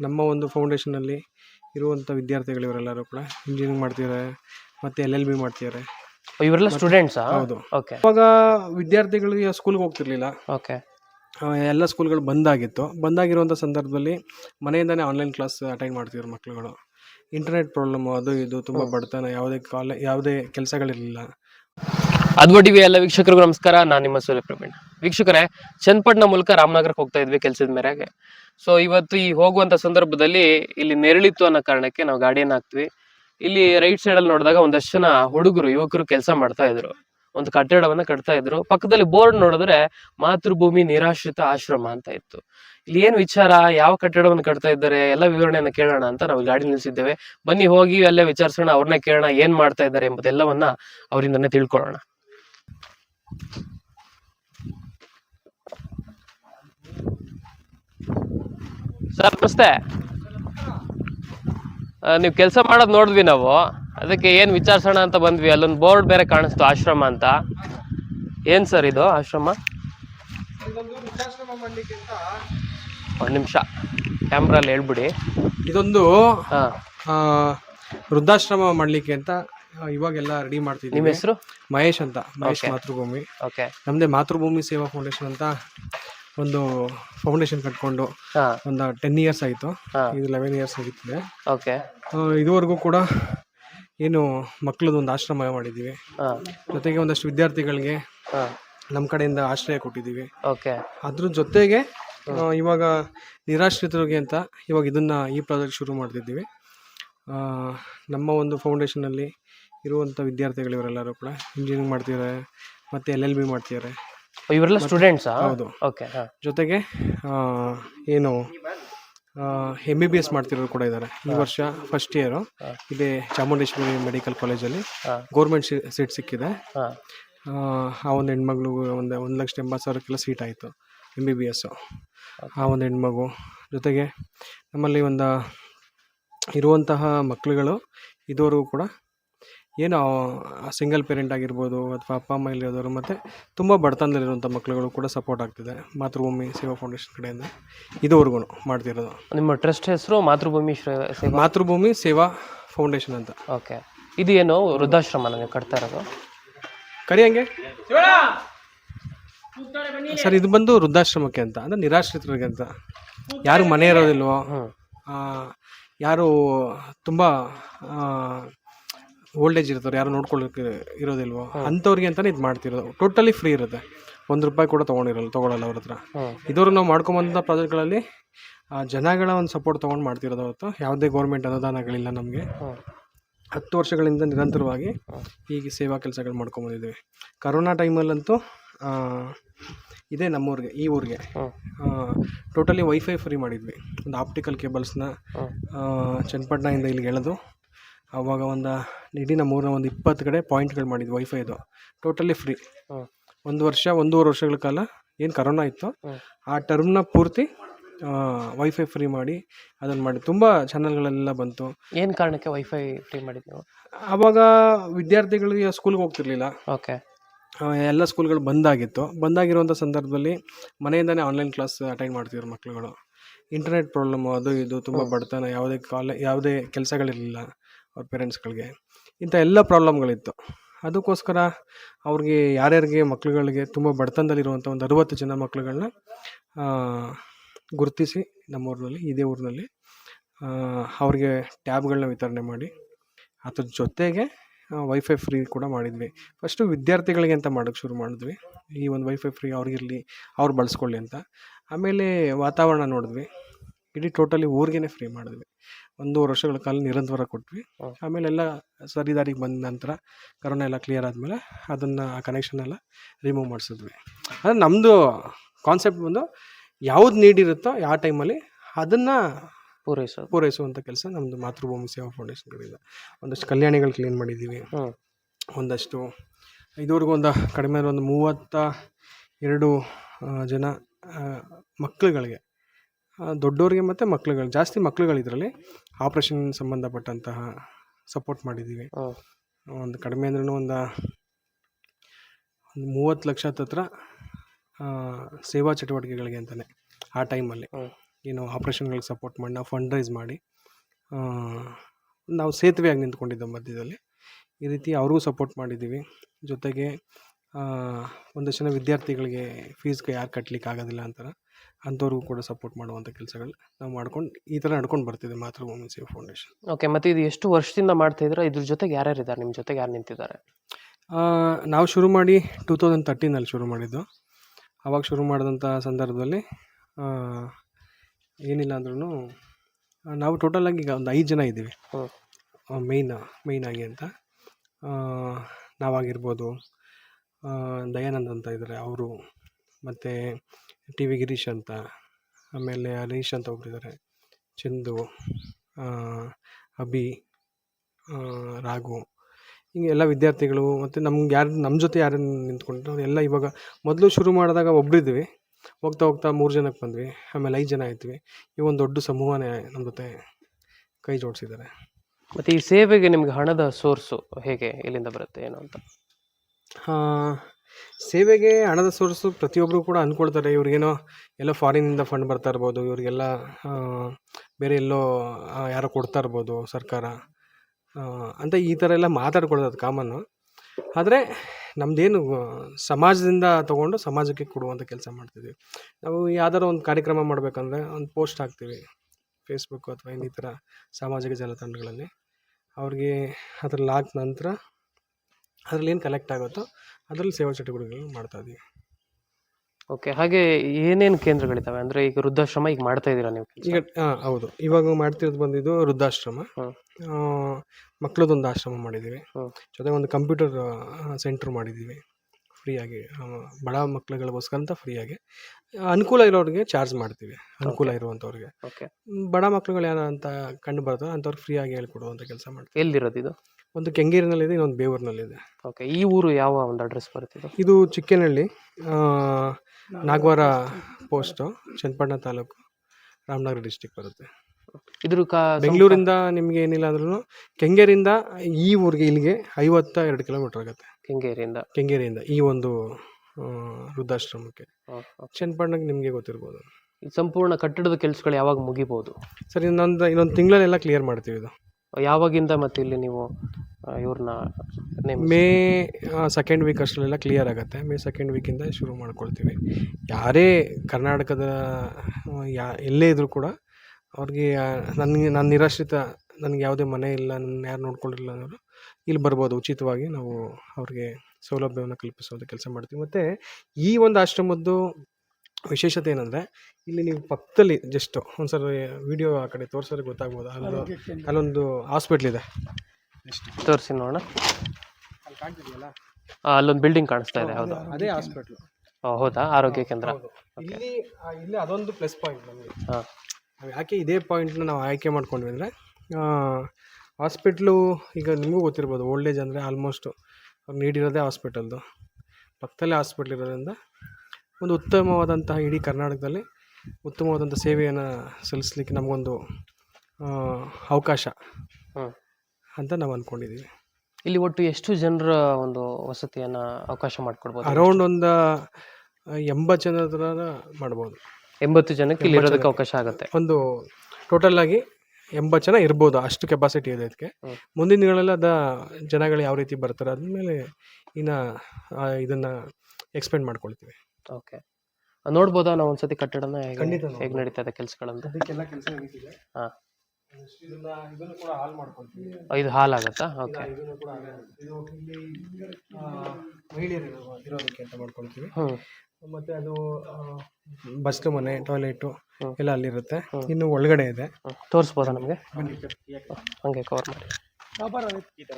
ನಮ್ಮ ಒಂದು ಫೌಂಡೇಶನಲ್ಲಿ ಇರುವಂಥ ವಿದ್ಯಾರ್ಥಿಗಳು ಇವರೆಲ್ಲರೂ ಕೂಡ ಇಂಜಿನಿಯರಿಂಗ್ ಮಾಡ್ತಿದ್ದಾರೆ ಮತ್ತು ಎಲ್ ಎಲ್ ಬಿ ಮಾಡ್ತಿದ್ದಾರೆ. ಇವರೆಲ್ಲ ಸ್ಟೂಡೆಂಟ್ಸ್? ಹೌದು. ಓಕೆ. ಇವಾಗ ವಿದ್ಯಾರ್ಥಿಗಳಿಗೆ ಸ್ಕೂಲ್ಗೆ ಹೋಗ್ತಿರ್ಲಿಲ್ಲ. ಓಕೆ. ಎಲ್ಲ ಸ್ಕೂಲ್ಗಳು ಬಂದಾಗಿತ್ತು. ಬಂದಾಗಿರುವಂಥ ಸಂದರ್ಭದಲ್ಲಿ ಮನೆಯಿಂದನೇ ಆನ್ಲೈನ್ ಕ್ಲಾಸ್ ಅಟೆಂಡ್ ಮಾಡ್ತಿದ್ರು ಮಕ್ಕಳುಗಳು ಇಂಟರ್ನೆಟ್ ಪ್ರಾಬ್ಲಮ್ ಅದು ಇದು ತುಂಬ ಬಡತನ ಯಾವುದೇ ಕಾಲೇ ಯಾವುದೇ ಕೆಲಸಗಳಿರಲಿಲ್ಲ. ಅದ್ವ ಟಿವಿ ಎಲ್ಲ ವೀಕ್ಷಕರಿಗೂ ನಮಸ್ಕಾರ. ನಾನು ನಿಮ್ಮ ಸೂರ್ಯ ಪ್ರವೀಣ್. ವೀಕ್ಷಕರೇ, ಚನ್ನಪಟ್ಟಣ ಮೂಲಕ ರಾಮನಗರಕ್ಕೆ ಹೋಗ್ತಾ ಇದ್ವಿ ಕೆಲಸದ ಮೇರೆಗೆ. ಸೊ ಇವತ್ತು ಈ ಹೋಗುವಂತ ಸಂದರ್ಭದಲ್ಲಿ ಇಲ್ಲಿ ನೆರಳಿತ್ತು ಅನ್ನೋ ಕಾರಣಕ್ಕೆ ನಾವು ಗಾಡಿಯನ್ನ ಹಾಕ್ತಿವಿ. ಇಲ್ಲಿ ರೈಟ್ ಸೈಡ್ ಅಲ್ಲಿ ನೋಡಿದಾಗ ಒಂದಷ್ಟು ಜನ ಹುಡುಗರು, ಯುವಕರು ಕೆಲಸ ಮಾಡ್ತಾ ಇದ್ರು. ಒಂದು ಕಟ್ಟಡವನ್ನ ಕಟ್ತಾ ಇದ್ರು. ಪಕ್ಕದಲ್ಲಿ ಬೋರ್ಡ್ ನೋಡಿದ್ರೆ ಮಾತೃಭೂಮಿ ನಿರಾಶ್ರಿತ ಆಶ್ರಮ ಅಂತ ಇತ್ತು. ಇಲ್ಲಿ ಏನ್ ವಿಚಾರ? ಯಾವ ಕಟ್ಟಡವನ್ನು ಕಟ್ತಾ ಇದ್ದಾರೆ? ಎಲ್ಲ ವಿವರಣೆಯನ್ನ ಕೇಳೋಣ ಅಂತ ನಾವು ಗಾಡಿ ನಿಲ್ಸಿದ್ದೇವೆ ಬನ್ನಿ, ಹೋಗಿ ಅಲ್ಲೇ ವಿಚಾರಿಸೋಣ. ಅವ್ರನ್ನೇ ಕೇಳೋಣ, ಏನ್ ಮಾಡ್ತಾ ಇದ್ದಾರೆ ಎಂಬುದೆಲ್ಲವನ್ನ ಅವರಿಂದನೇ ತಿಳ್ಕೊಳ್ಳೋಣ. ಸರ್ ನಮಸ್ತೆ. ನೀವು ಕೆಲಸ ಮಾಡೋದು ನೋಡಿದ್ವಿ ನಾವು. ಅದಕ್ಕೆ ಏನು ವಿಚಾರಿಸೋಣ ಅಂತ ಬಂದ್ವಿ. ಅಲ್ಲೊಂದು ಬೋರ್ಡ್ ಬೇರೆ ಕಾಣಿಸ್ತು ಆಶ್ರಮ ಅಂತ. ಏನು ಸರ್ ಇದು ಆಶ್ರಮ? ಒಂದು ನಿಮಿಷ. ಕ್ಯಾಮ್ರಲ್ಲಿ ಹೇಳ್ಬಿಡಿ. ಇದೊಂದು ಹಾಂ. ವೃದ್ಧಾಶ್ರಮ ಮಾಡಲಿಕ್ಕೆ ಅಂತ ಇವಾಗೆಲ್ಲ ರೆಡಿ ನಿಮ್ಮ ಮಾಡ್ತಿದ್ದೀವಿ ಹೆಸರು? ಮಹೇಶ್ ಅಂತ ಮಹೇಶ್ ಮಾತೃಭೂಮಿ. ಓಕೆ ನಮ್ಮದೇ ಮಾತೃಭೂಮಿ ಸೇವಾ ಫೌಂಡೇಶನ್ ಅಂತ ಒಂದು ಫೌಂಡೇಶನ್ ಕಟ್ಕೊಂಡು ಒಂದು ಟೆನ್ ಇಯರ್ಸ್ ಆಯಿತು. ಇದು ಲೆವೆನ್ ಇಯರ್ಸ್ ಆಗಿತ್ತೆ ಓಕೆ ಇದುವರೆಗೂ ಕೂಡ ಏನು ಮಕ್ಕಳದ್ದು ಒಂದು ಆಶ್ರಮ ಮಾಡಿದ್ದೀವಿ. ಜೊತೆಗೆ ಒಂದಷ್ಟು ವಿದ್ಯಾರ್ಥಿಗಳಿಗೆ ನಮ್ಮ ಕಡೆಯಿಂದ ಆಶ್ರಯ ಕೊಟ್ಟಿದ್ದೀವಿ. ಓಕೆ ಅದ್ರ ಜೊತೆಗೆ ಇವಾಗ ನಿರಾಶ್ರಿತರಿಗೆ ಅಂತ ಇವಾಗ ಇದನ್ನ ಈ ಪ್ರಾಜೆಕ್ಟ್ ಶುರು ಮಾಡ್ತಿದ್ದೀವಿ. ನಮ್ಮ ಒಂದು ಫೌಂಡೇಶನಲ್ಲಿ ಇರುವಂಥ ವಿದ್ಯಾರ್ಥಿಗಳು ಇವರೆಲ್ಲರೂ ಕೂಡ ಇಂಜಿನಿಯರಿಂಗ್ ಮಾಡ್ತಿದ್ದಾರೆ ಮತ್ತು ಎಲ್ ಎಲ್ ಬಿ ಮಾಡ್ತಿದ್ದಾರೆ. ಇವರೆಲ್ಲ ಸ್ಟೂಡೆಂಟ್ಸ್ ಹೌದು. ಓಕೆ ಜೊತೆಗೆ ಏನು ಎಂ ಬಿ ಬಿ ಎಸ್ ಮಾಡ್ತಿರೋರು ಕೂಡ ಇದ್ದಾರೆ. ಈ ವರ್ಷ ಫಸ್ಟ್ ಇಯರು ಇದೆ ಚಾಮುಂಡೇಶ್ವರಿ ಮೆಡಿಕಲ್ ಕಾಲೇಜಲ್ಲಿ ಗೌರ್ಮೆಂಟ್ ಸೀಟ್ ಸಿಕ್ಕಿದೆ. ಆ, ಆ ಒಂದು ಹೆಣ್ಮಗಳು ಒಂದು ಒಂದು ಲಕ್ಷದ ಎಂಬತ್ತು ಸಾವಿರಕ್ಕೆಲ್ಲ ಸೀಟ್ ಆಯಿತು ಎಂ ಬಿ ಬಿ ಎಸ್ಸು ಆ ಒಂದು ಹೆಣ್ಮಗು ಜೊತೆಗೆ ನಮ್ಮಲ್ಲಿ ಒಂದು ಇರುವಂತಹ ಮಕ್ಕಳುಗಳು ಇದುವರೆಗೂ ಕೂಡ ಏನು ಸಿಂಗಲ್ ಪೇರೆಂಟ್ ಆಗಿರ್ಬೋದು ಅಥವಾ ಅಪ್ಪ ಅಮ್ಮ ಇಲ್ಲಿರೋದವರು ಮತ್ತು ತುಂಬ ಬಡತನದಲ್ಲಿರುವಂಥ ಮಕ್ಕಳುಗಳು ಕೂಡ ಸಪೋರ್ಟ್ ಆಗ್ತಿದೆ ಮಾತೃಭೂಮಿ ಸೇವಾ ಫೌಂಡೇಶನ್ ಕಡೆಯಿಂದ ಇದುವರೆಗೂ ಮಾಡ್ತಿರೋದು. ನಿಮ್ಮ ಟ್ರಸ್ಟ್ ಹೆಸರು ಮಾತೃಭೂಮಿ ಮಾತೃಭೂಮಿ ಸೇವಾ ಫೌಂಡೇಶನ್ ಅಂತ. ಓಕೆ. ಇದು ಏನು ವೃದ್ಧಾಶ್ರಮ ನೀವು ಕಟ್ತಾ ಇರೋದು? ಕರಿ ಹಂಗೆ. ಸರ್ ಇದು ಬಂದು ವೃದ್ಧಾಶ್ರಮಕ್ಕೆ ಅಂತ ಅಂದರೆ ನಿರಾಶ್ರಿತರಿಗೆ ಅಂತ. ಯಾರು ಮನೆ ಇರೋದಿಲ್ವೋ ಯಾರು ತುಂಬ ಓಲ್ಡ್ ಏಜ್ ಇರ್ತಾರೆ ಯಾರು ನೋಡ್ಕೊಳ್ಳೋಕೆ ಇರೋದಿಲ್ವೋ ಅಂಥವ್ರಿಗೆ ಅಂತಲೇ ಇದು ಮಾಡ್ತಿರೋದು. ಟೋಟಲಿ ಫ್ರೀ ಇರುತ್ತೆ. ಒಂದು ರೂಪಾಯಿ ಕೂಡ ತೊಗೊಂಡಿರಲ್ಲ ತೊಗೊಳಲ್ಲ ಅವ್ರ ಹತ್ರ. ಇದುವರೆಗೂ ನಾವು ಮಾಡ್ಕೊಂಬಂಥ ಪ್ರಾಜೆಕ್ಟ್ಗಳಲ್ಲಿ ಜನಗಳ ಒಂದು ಸಪೋರ್ಟ್ ತೊಗೊಂಡು ಮಾಡ್ತಿರೋದು ಹೊರತು ಯಾವುದೇ ಗೌರ್ಮೆಂಟ್ ಅನುದಾನಗಳಿಲ್ಲ ನಮಗೆ. ಹತ್ತು ವರ್ಷಗಳಿಂದ ನಿರಂತರವಾಗಿ ಹೀಗೆ ಸೇವಾ ಕೆಲಸಗಳು ಮಾಡ್ಕೊಂಬಂದಿದ್ದೀವಿ. ಕರೋನಾ ಟೈಮಲ್ಲಂತೂ ಇದೇ ನಮ್ಮೂರಿಗೆ ಈ ಊರಿಗೆ. ಟೋಟಲಿ ವೈಫೈ ಫ್ರೀ ಮಾಡಿದ್ವಿ. ಒಂದು ಆಪ್ಟಿಕಲ್ ಕೇಬಲ್ಸ್ನ. ಚನ್ನಪಟ್ಟಣದಿಂದ ಇಲ್ಲಿಗೆ ಎಳೆದು ಆವಾಗ ಒಂದು ಇಡೀ ನಮ್ಮೂರಿನ ಒಂದು ಇಪ್ಪತ್ತು ಕಡೆ ಪಾಯಿಂಟ್ಗಳು ಮಾಡಿದ್ವಿ ವೈಫೈದು ಟೋಟಲಿ ಫ್ರೀ ಒಂದು ವರ್ಷ ಒಂದೂವರೆ ವರ್ಷಗಳ ಕಾಲ ಏನು ಕರೋನಾ ಇತ್ತು. ಆ ಟರ್ಮ್ನ ಪೂರ್ತಿ ವೈಫೈ ಫ್ರೀ ಮಾಡಿ ಅದನ್ನು ಮಾಡಿ. ತುಂಬ ಚಾನಲ್ಗಳೆಲ್ಲ ಬಂತು. ಏನು ಕಾರಣಕ್ಕೆ ವೈಫೈ ಫ್ರೀ ಮಾಡಿದ್ರು ಅವಾಗ ಆವಾಗ ವಿದ್ಯಾರ್ಥಿಗಳಿಗೆ ಸ್ಕೂಲ್ಗೆ ಹೋಗ್ತಿರ್ಲಿಲ್ಲ. ಓಕೆ ಎಲ್ಲ ಸ್ಕೂಲ್ಗಳು ಬಂದಾಗಿತ್ತು. ಬಂದಾಗಿರುವಂಥ ಸಂದರ್ಭದಲ್ಲಿ ಮನೆಯಿಂದಲೇ ಆನ್ಲೈನ್ ಕ್ಲಾಸ್ ಅಟೆಂಡ್ ಮಾಡ್ತಿದ್ರು ಮಕ್ಕಳುಗಳು ಇಂಟರ್ನೆಟ್ ಪ್ರಾಬ್ಲಮ್ಮು ಅದು ಇದು ತುಂಬ ಬಡತನ ಯಾವುದೇ ಕಾಲೇ ಯಾವುದೇ ಕೆಲಸಗಳಿರಲಿಲ್ಲ ಅವ್ರ ಪೇರೆಂಟ್ಸ್ಗಳಿಗೆ. ಇಂಥ ಎಲ್ಲ ಪ್ರಾಬ್ಲಮ್ಗಳಿತ್ತು. ಅದಕ್ಕೋಸ್ಕರ ಅವ್ರಿಗೆ ಯಾರ್ಯಾರಿಗೆ ಮಕ್ಳುಗಳಿಗೆ ತುಂಬ ಬಡತನದಲ್ಲಿರುವಂಥ ಒಂದು ಅರುವತ್ತು ಜನ ಮಕ್ಳುಗಳನ್ನ ಗುರುತಿಸಿ ನಮ್ಮ ಊರಿನಲ್ಲಿ ಇದೇ ಊರಿನಲ್ಲಿ ಅವ್ರಿಗೆ ಟ್ಯಾಬ್ಗಳನ್ನ ವಿತರಣೆ ಮಾಡಿ ಅದ್ರ ಜೊತೆಗೆ ವೈಫೈ ಫ್ರೀ ಕೂಡ ಮಾಡಿದ್ವಿ. ಫಸ್ಟು ವಿದ್ಯಾರ್ಥಿಗಳಿಗೆ ಅಂತ ಮಾಡೋಕ್ಕೆ ಶುರು ಮಾಡಿದ್ವಿ. ಈ ಒಂದು ವೈಫೈ ಫ್ರೀ ಅವ್ರಿಗಿರಲಿ ಅವ್ರು ಬಳಸ್ಕೊಳ್ಳಿ ಅಂತ. ಆಮೇಲೆ ವಾತಾವರಣ ನೋಡಿದ್ವಿ. ಇಡೀ ಟೋಟಲಿ ಊರಿಗೇ ಫ್ರೀ ಮಾಡಿದ್ವಿ. ಒಂದೂವರೆ ವರ್ಷಗಳ ಕಾಲ ನಿರಂತರ ಕೊಟ್ವಿ. ಆಮೇಲೆ ಎಲ್ಲ ಸರಿದಾರಿಗೆ ಬಂದ ನಂತರ ಕರೋನಾ ಎಲ್ಲ ಕ್ಲಿಯರ್ ಆದಮೇಲೆ ಅದನ್ನು ಆ ಕನೆಕ್ಷನ್ ಎಲ್ಲ ರಿಮೂವ್ ಮಾಡಿಸಿದ್ವಿ. ಅಂದರೆ ನಮ್ಮದು ಕಾನ್ಸೆಪ್ಟ್ ಬಂದು ಯಾವ್ದು ನೀಡಿರುತ್ತೋ ಯಾವ ಟೈಮಲ್ಲಿ ಅದನ್ನು ಪೂರೈಸೋದು. ಪೂರೈಸುವಂಥ ಕೆಲಸ ನಮ್ಮದು ಮಾತೃಭೂಮಿ ಸೇವಾ ಫೌಂಡೇಶನ್ ಕಡೆಯಿಂದ ಒಂದಷ್ಟು ಕಲ್ಯಾಣಿಗಳು ಕ್ಲೀನ್ ಮಾಡಿದ್ದೀವಿ. ಒಂದಷ್ಟು ಇದುವರೆಗೂ ಒಂದು ಕಡಿಮೆ ಅಂದ್ರೆ ಒಂದು ಮೂವತ್ತ ಎರಡು ಜನ ಮಕ್ಕಳುಗಳಿಗೆ ದೊಡ್ಡೋರಿಗೆ ಮತ್ತು ಮಕ್ಳುಗಳು ಜಾಸ್ತಿ ಮಕ್ಳುಗಳು ಇದರಲ್ಲಿ ಆಪ್ರೇಷನ್ ಸಂಬಂಧಪಟ್ಟಂತಹ ಸಪೋರ್ಟ್ ಮಾಡಿದ್ದೀವಿ. ಒಂದು ಕಡಿಮೆ ಅಂದ್ರೂ ಒಂದು ಒಂದು ಮೂವತ್ತು ಲಕ್ಷ ಹತ್ರ ಸೇವಾ ಚಟುವಟಿಕೆಗಳಿಗೆ ಅಂತಲೇ ಆ ಟೈಮಲ್ಲಿ. ಏನು ಆಪ್ರೇಷನ್ಗಳಿಗೆ ಸಪೋರ್ಟ್ ಮಾಡಿ ನಾವು ಫಂಡ್ ರೈಸ್ ಮಾಡಿ ನಾವು ಸೇತುವೆಯಾಗಿ ನಿಂತ್ಕೊಂಡಿದ್ದೆವು ಮಧ್ಯದಲ್ಲಿ ಈ ರೀತಿ ಅವ್ರಿಗೂ ಸಪೋರ್ಟ್ ಮಾಡಿದ್ದೀವಿ. ಜೊತೆಗೆ ಒಂದಷ್ಟು ಜನ ವಿದ್ಯಾರ್ಥಿಗಳಿಗೆ ಫೀಸ್ಗೆ ಯಾರು ಕಟ್ಟಲಿಕ್ಕೆ ಆಗೋದಿಲ್ಲ ಅಂತಾರೆ ಅಂಥವ್ರಿಗೂ ಕೂಡ ಸಪೋರ್ಟ್ ಮಾಡುವಂಥ ಕೆಲಸಗಳು ನಾವು ಮಾಡ್ಕೊಂಡು ಈ ಥರ ನಡ್ಕೊಂಡು ಬರ್ತಿದೆ ಮಾತೃಭೂಮಿ ಸೇವ್ ಫೌಂಡೇಶನ್ ಓಕೆ ಮತ್ತು ಇದು ಎಷ್ಟು ವರ್ಷದಿಂದ ಮಾಡ್ತಾ ಇದ್ರೆ ಇದ್ರ ಜೊತೆಗೆ ಯಾರ್ಯಾರು ಇದ್ದಾರೆ? ನಿಮ್ಮ ಜೊತೆಗೆ ಯಾರು ನಿಂತಿದ್ದಾರೆ? ನಾವು ಶುರು ಮಾಡಿ ಟೂ ತೌಸಂಡ್ ತರ್ಟೀನಲ್ಲಿ ಶುರು ಮಾಡಿದ್ದು. ಅವಾಗ ಶುರು ಮಾಡಿದಂಥ ಸಂದರ್ಭದಲ್ಲಿ ಏನಿಲ್ಲ ಅಂದ್ರೂ ನಾವು ಟೋಟಲಾಗಿ ಈಗ ಒಂದು ಐದು ಜನ ಇದ್ದೀವಿ. ಮೇಯ್ನ್ ಮೇಯ್ನಾಗಿ ಅಂತ. ನಾವಾಗಿರ್ಬೋದು ದಯಾನಂದ್ ಅಂತ ಇದ್ದಾರೆ ಅವರು ಮತ್ತು ಟಿ ವಿ ಗಿರೀಶ್ ಅಂತ ಆಮೇಲೆ ಹರೀಶ್ ಅಂತ ಒಬ್ರು ಇದ್ದಾರೆ ಚಂದು ಅಭಿ ರಾಘು ಹಿಂಗೆ ಎಲ್ಲ ವಿದ್ಯಾರ್ಥಿಗಳು ಮತ್ತು ನಮ್ಗೆ ಯಾರು ನಮ್ಮ ಜೊತೆ ಯಾರು ನಿಂತ್ಕೊಂಡ್ರು ಎಲ್ಲ ಇವಾಗ ಮೊದಲು ಶುರು ಮಾಡಿದಾಗ ಒಬ್ಬರಿದ್ವಿ ಹೋಗ್ತಾ ಹೋಗ್ತಾ ಮೂರು ಜನಕ್ಕೆ ಬಂದ್ವಿ ಆಮೇಲೆ ಐದು ಜನ ಆಯ್ತೀವಿ. ಈ ಒಂದು ದೊಡ್ಡ ಸಮೂಹನೇ ನಮ್ಮ ಜೊತೆ ಕೈ ಜೋಡಿಸಿದ್ದಾರೆ. ಮತ್ತು ಈ ಸೇವೆಗೆ ನಿಮಗೆ ಹಣದ ಸೋರ್ಸು ಹೇಗೆ ಎಲ್ಲಿಂದ ಬರುತ್ತೆ ಏನು ಅಂತ? ಸೇವೆಗೆ ಹಣದ ಸೋರ್ಸು ಪ್ರತಿಯೊಬ್ಬರು ಕೂಡ ಅಂದ್ಕೊಳ್ತಾರೆ ಇವ್ರಿಗೇನೋ ಎಲ್ಲ ಫಾರಿನಿಂದ ಫಂಡ್ ಬರ್ತಾ ಇರ್ಬೋದು ಇವರಿಗೆಲ್ಲ ಬೇರೆ ಎಲ್ಲೋ ಯಾರೋ ಕೊಡ್ತಾ ಇರ್ಬೋದು ಸರ್ಕಾರ. ಅಂತ ಈ ಥರ ಎಲ್ಲ ಮಾತಾಡ್ಕೊಳ್ಳೋದು ಕಾಮನ್ನು ಆದರೆ ನಮ್ಮದೇನು ಸಮಾಜದಿಂದ ತೊಗೊಂಡು ಸಮಾಜಕ್ಕೆ ಕೊಡುವಂಥ ಕೆಲಸ ಮಾಡ್ತಿದ್ದೀವಿ ನಾವು ಯಾವ್ದಾರು ಒಂದು ಕಾರ್ಯಕ್ರಮ ಮಾಡಬೇಕಂದ್ರೆ ಒಂದು ಪೋಸ್ಟ್ ಹಾಕ್ತೀವಿ. ಫೇಸ್ಬುಕ್ ಅಥವಾ ಇನ್ನಿತರ ಸಾಮಾಜಿಕ ಜಾಲತಾಣಗಳಲ್ಲಿ. ಅವ್ರಿಗೆ ಅದ್ರಲ್ಲಿ ಹಾಕಿದ ನಂತರ ಅದ್ರಲ್ಲಿ ಏನು ಕಲೆಕ್ಟ್ ಆಗುತ್ತೋ ಅದರಲ್ಲಿ ಸೇವಾ ಚಟುವಟಿಕೆಗಳು ಮಾಡ್ತಾ ಇದ್ದೀವಿ ಓಕೆ ಹಾಗೆ ಏನೇನು ಕೇಂದ್ರಗಳಿದ್ದಾವೆ ಅಂದ್ರೆ ಈಗ ವೃದ್ಧಾಶ್ರಮ ಈಗ ಮಾಡ್ತಾ ಇದ್ದೀರಾ ನೀವು ಈಗ ಹಾಂ ಹೌದು. ಇವಾಗ ಮಾಡ್ತಿರೋದು ಬಂದಿದ್ದು ವೃದ್ಧಾಶ್ರಮ. ಮಕ್ಕಳದೊಂದು ಆಶ್ರಮ ಮಾಡಿದ್ದೀವಿ ಹ್ಮ್. ಜೊತೆಗೆ ಒಂದು ಕಂಪ್ಯೂಟರ್ ಸೆಂಟ್ರ್ ಮಾಡಿದ್ದೀವಿ ಫ್ರೀಯಾಗಿ ಬಡ ಮಕ್ಕಳುಗಳಿಗೋಸ್ಕರ ಅಂತ ಫ್ರೀಯಾಗಿ. ಅನುಕೂಲ ಇರೋರಿಗೆ ಚಾರ್ಜ್ ಮಾಡ್ತೀವಿ ಅನುಕೂಲ ಇರುವಂಥವ್ರಿಗೆ. ಓಕೆ. ಬಡ ಮಕ್ಕಳುಗಳು ಅಂತ ಕಂಡು ಬರ್ತದೆ ಅಂಥವ್ರಿಗೆ ಫ್ರೀಯಾಗಿ ಹೇಳ್ಕೊಡುವಂಥ ಕೆಲಸ ಮಾಡ್ತೀವಿ. ಎಲ್ಲಿರೋದು ಇದು? ಒಂದು ಕೆಂಗೇರಿನಲ್ಲಿದೆ ಇನ್ನೊಂದು ಬೇವೂರಿನಲ್ಲಿದೆ. ಓಕೆ ಈ ಊರು ಯಾವ ಒಂದು ಅಡ್ರೆಸ್ ಬರುತ್ತೆ ಇದು ಚಿಕ್ಕನಹಳ್ಳಿ ನಾಗವಾರ ಪೋಸ್ಟು ಚನ್ನಪಟ್ಟಣ ತಾಲೂಕು ರಾಮನಗರ ಡಿಸ್ಟಿಕ್ ಬರುತ್ತೆ. ಇದ್ರ ಕಾ ಬೆಂಗಳೂರಿಂದ ನಿಮಗೆ ಏನಿಲ್ಲ ಅಂದ್ರೂ ಕೆಂಗೇರಿಯಿಂದ ಈ ಊರಿಗೆ ಇಲ್ಲಿಗೆ ಐವತ್ತ ಎರಡು ಕಿಲೋಮೀಟರ್ ಆಗುತ್ತೆ. ಕೆಂಗೇರಿಯಿಂದ? ಕೆಂಗೇರಿಯಿಂದ ಈ ಒಂದು ವೃದ್ಧಾಶ್ರಮಕ್ಕೆ. ಚನ್ನಪಟ್ಟಣಕ್ಕೆ ನಿಮಗೆ ಗೊತ್ತಿರ್ಬೋದು. ಸಂಪೂರ್ಣ ಕಟ್ಟಡದ ಕೆಲಸಗಳು ಯಾವಾಗ ಮುಗಿಬೋದು? ಸರ್ ಇನ್ನೊಂದು ಇನ್ನೊಂದು ತಿಂಗಳಲ್ಲೆಲ್ಲ ಕ್ಲಿಯರ್ ಮಾಡ್ತೀವಿ ಇದು. ಯಾವಾಗಿಂದ ಮತ್ತೆ ಇಲ್ಲಿ ನೀವು ಇವ್ರನ್ನ ಮೇ ಸೆಕೆಂಡ್ ವೀಕ್ ಅಷ್ಟರಲ್ಲೆಲ್ಲ ಕ್ಲಿಯರ್ ಆಗುತ್ತೆ. ಮೇ ಸೆಕೆಂಡ್ ವೀಕಿಂದ ಶುರು ಮಾಡ್ಕೊಳ್ತೀವಿ. ಯಾರೇ ಕರ್ನಾಟಕದ ಯಾ, ಎಲ್ಲೇ ಇದ್ದರೂ ಕೂಡ ಅವ್ರಿಗೆ ನನಗೆ, ನಾನು ನಿರಾಶ್ರಿತ, ನನಗೆ ಯಾವುದೇ ಮನೆ ಇಲ್ಲ ನನ್ನ ಯಾರು ನೋಡ್ಕೊಂಡಿಲ್ಲ ಅನ್ನೋರು ಇಲ್ಲಿ ಬರ್ಬೋದು. ಉಚಿತವಾಗಿ ನಾವು ಅವ್ರಿಗೆ ಸೌಲಭ್ಯವನ್ನು ಕಲ್ಪಿಸುವಂಥ ಕೆಲಸ ಮಾಡ್ತೀವಿ. ಮತ್ತು ಈ ಒಂದು ಆಶ್ರಮದ್ದು ವಿಶೇಷತೆ ಏನಂದರೆ ಇಲ್ಲಿ ನೀವು ಪಕ್ಕದಲ್ಲಿ ಜಸ್ಟ್ ಒಂದು ಸಲ ವಿಡಿಯೋ ಆ ಕಡೆ ತೋರಿಸಿದ್ರೆ ಗೊತ್ತಾಗ್ಬೋದು. ಅಲ್ಲೊಂದು ಅಲ್ಲೊಂದು ಹಾಸ್ಪಿಟ್ಲ್ ಇದೆ. ತೋರಿಸಿ ನೋಡೋಣ. ಅಲ್ಲಿ ಕಾಣ್ತಿದೆಯಲ್ಲ? ಅಲ್ಲೊಂದು ಬಿಲ್ಡಿಂಗ್ ಕಾಣಿಸ್ತಾ ಇದೆ ಹೌದು. ಅದೇ ಹಾಸ್ಪಿಟ್ಲು ಹೌದಾ? ಆರೋಗ್ಯ ಕೇಂದ್ರ. ಇಲ್ಲಿ ಇಲ್ಲಿ ಅದೊಂದು ಪ್ಲಸ್ ಪಾಯಿಂಟ್ ನಮಗೆ. ಹಾಂ. ನಾವು ಯಾಕೆ ಇದೇ ಪಾಯಿಂಟ್ನ ನಾವು ಆಯ್ಕೆ ಮಾಡ್ಕೊಂಡ್ವಿ ಅಂದರೆ ಹಾಸ್ಪಿಟ್ಲು ಈಗ ನಿಮಗೂ ಗೊತ್ತಿರ್ಬೋದು ಓಲ್ಡ್ ಏಜ್ ಅಂದರೆ ಆಲ್ಮೋಸ್ಟ್ ಅವ್ರು ನೀಡಿರೋದೇ ಹಾಸ್ಪಿಟಲ್ದು ಪಕ್ಕದಲ್ಲೇ ಹಾಸ್ಪಿಟ್ಲ್ ಇರೋದ್ರಿಂದ ಒಂದು ಉತ್ತಮವಾದಂತಹ ಇಡೀ ಕರ್ನಾಟಕದಲ್ಲಿ ಉತ್ತಮವಾದಂಥ ಸೇವೆಯನ್ನು ಸಲ್ಲಿಸಲಿಕ್ಕೆ ನಮಗೊಂದು ಅವಕಾಶ ಅಂತ ನಾವು ಅಂದ್ಕೊಂಡಿದ್ದೀವಿ ಇಲ್ಲಿ ಒಟ್ಟು ಎಷ್ಟು ಜನರ ಒಂದು ವಸತಿಯನ್ನು ಅವಕಾಶ ಮಾಡಿಕೊಡ್ಬೋದು? ಅರೌಂಡ್ ಒಂದು ಎಂಬತ್ತು ಜನ ಹತ್ರ ಮಾಡ್ಬೋದು. ಎಂಬತ್ತು ಜನಕ್ಕೆ ಇಲ್ಲಿ ಇರೋದಕ್ಕೆ ಅವಕಾಶ ಆಗುತ್ತೆ. ಒಂದು ಟೋಟಲ್ ಆಗಿ ಎಂಬತ್ತು ಜನ ಇರ್ಬೋದು ಅಷ್ಟು ಕೆಪಾಸಿಟಿ ಇದೆ ಅದಕ್ಕೆ. ಮುಂದಿನ ದಿನಗಳಲ್ಲಿ ಅದ ಜನಗಳು ಯಾವ ರೀತಿ ಬರ್ತಾರೆ ಅದ್ಮೇಲೆ ಇನ್ನು ಇದನ್ನು ಇದನ್ನ ಎಕ್ಸ್ಪೆಂಡ್ ಮಾಡ್ಕೊಳ್ತೀವಿ. ಓಕೆ ನೋಡ್ಬೋದಾ? ನಾವು ಒಂದ್ಸತಿ ಕಟ್ಟಡನ ಹೇಗೆ ಖಂಡಿತ ಹೇಗೆ ನೋಡ್ಬೋದು. ನಡೀತಾ ಇದೆ ಕೆಲಸಗಳಂತ ಅದಕ್ಕೆಲ್ಲ ಕೆಲಸ ನಡೀತಿದೆ. ಹಾ. ಇದನ್ನ ಇದನ್ನು ಕೂಡ ಹಾಲ್ ಮಾಡ್ಕೊಳ್ತೀವಿ. ಇದು ಹಾಲ್ ಆಗುತ್ತಾ? ಓಕೆ ಇದನ್ನು ಕೂಡ ಹಾಗೆ ಇದು ಇಲ್ಲಿ ಆ, ಮಹಿಳೆಯರು ಇರೋ- ಇರೋದಕ್ಕೆ ಅಂತ ಮಾಡ್ಕೊಳ್ತೀವಿ. ಹ್ಮ್. ಮತ್ತೆ ಅದು ಬಸ್ಲು ಮನೆ ಟಾಯ್ಲೆಟು ಎಲ್ಲ ಅಲ್ಲಿರುತ್ತೆ. ಇನ್ನು ಒಳಗಡೆ ಇದೆ. ತೋರಿಸ್ಬೋದಾ ನಮಗೆ? ಹಂಗೆ ಕವರ್ ಮಾಡಿ. ಈ ಥರ